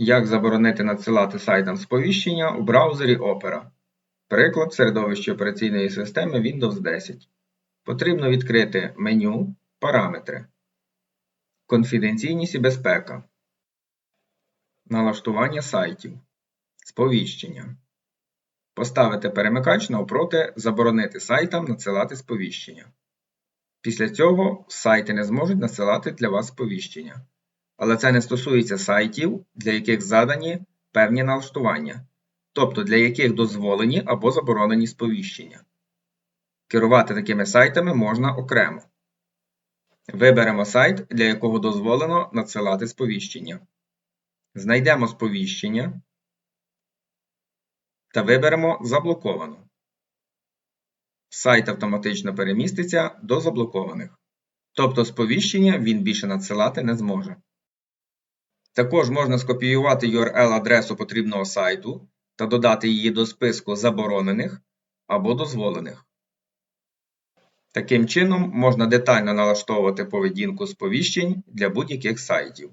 Як заборонити надсилати сайтам сповіщення у браузері Opera. Приклад середовище операційної системи Windows 10. Потрібно відкрити меню Параметри. Конфіденційність і безпека. Налаштування сайтів. Сповіщення. Поставити перемикач навпроти Заборонити сайтам надсилати сповіщення. Після цього сайти не зможуть надсилати для вас сповіщення. Але це не стосується сайтів, для яких задані певні налаштування, тобто для яких дозволені або заборонені сповіщення. Керувати такими сайтами можна окремо. Виберемо сайт, для якого дозволено надсилати сповіщення. Знайдемо сповіщення та виберемо Заблоковано. Сайт автоматично переміститься до заблокованих. Тобто сповіщення він більше надсилати не зможе. Також можна скопіювати URL-адресу потрібного сайту та додати її до списку заборонених або дозволених. Таким чином можна детально налаштовувати поведінку сповіщень для будь-яких сайтів.